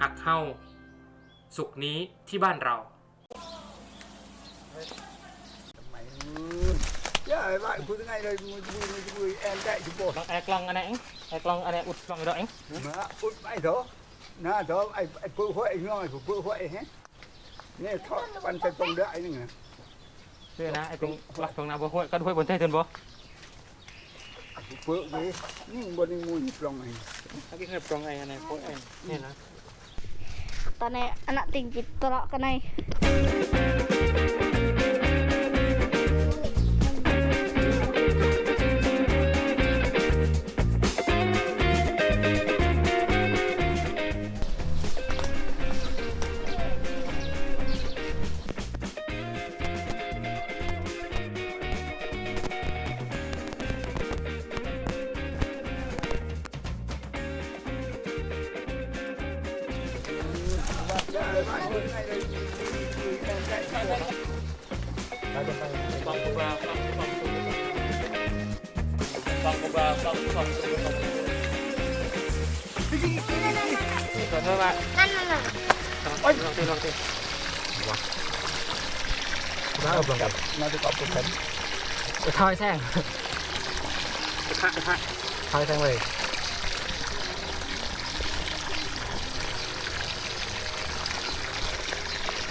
หักเห่าสุกนี้ที่บ้านเราย่าไอ้บ้านคุณยังไงเลยมึงมึงมึงแอนได้จุดโบแอกลังอันไหนแอกลังอันไหนอุดลังอะไรเองนะอุดไปเถอะนะเถอะไอ้ไอ้ปื้อหัวไอ้งไอ้ปื้อหัวไอ้ฮะเนี่ยทอดมันจตรงเด้อไอ้นึงเพื่อนะไอ้ตรงหลักตรงน้ำบ่หัวกันหัวบนใต้เถินบ่ปื้ยนี่บนนี้มูนปลงไอ้ที่เคยปลงไอ้อันไหนโคตรไอ้เนี่ยนะ องตีลอ งตี nó thì có một cánh ทอยแซงทอยแซงเลย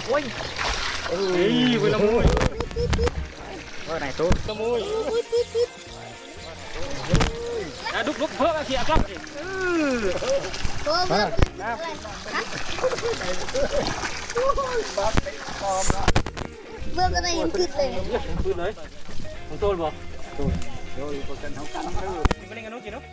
โอ้ยเฮ้ยเวลามุยว่าไหนตู้ละมุยอะดุกดุกเพิ่มเขียกล้องดิ Oh, bak. bác đấy con đó Bak ke nai yang kut le. ปืนเลยของโตลบอก rồi có cần không cắn nữa กินไปเล่นกันนู้นกินนู้น